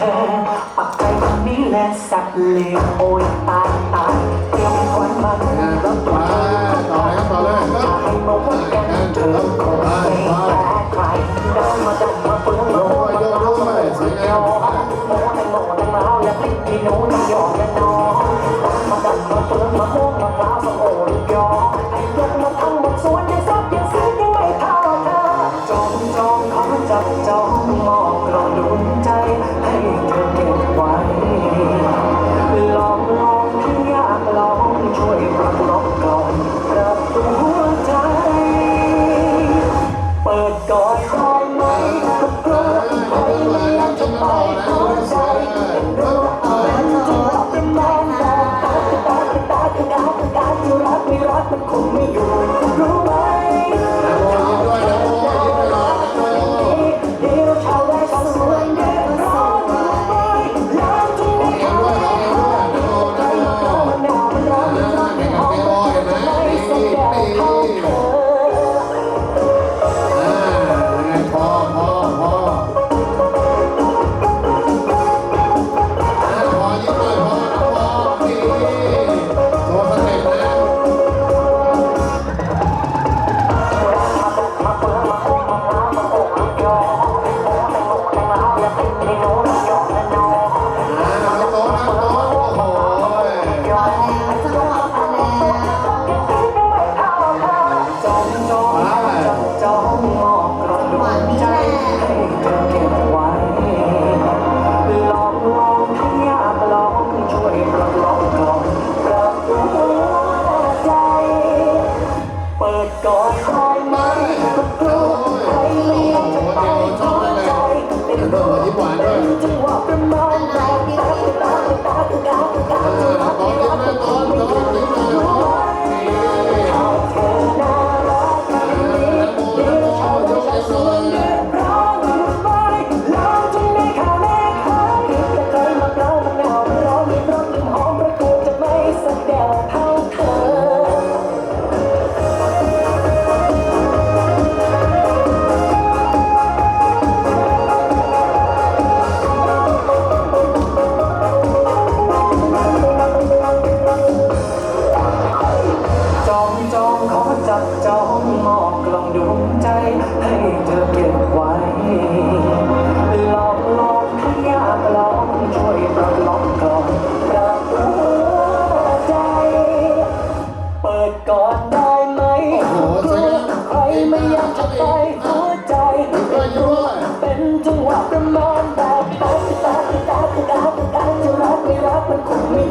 ธอ ปักใจตรงนี้และสับเหลวโอยตายตายเตรียมควันมันแล้วตัวต่อเลยครับต่อเลยก็ให้บอกว่าแกเธอ องช่วยรับรองก่อนรับตัว องมอบกล่องดวงใจให้เธอเก็บไว้ หลอกหลอกที่ยากลองช่วยประลองกอนรักหัวใจ เปิดกอนได้ไหมกลัวใครไม่อยากจะไปหัวใจ เป็นจังหวะประมองแบบตาตาตาตาตาจะรักไม่รักมันคงไม่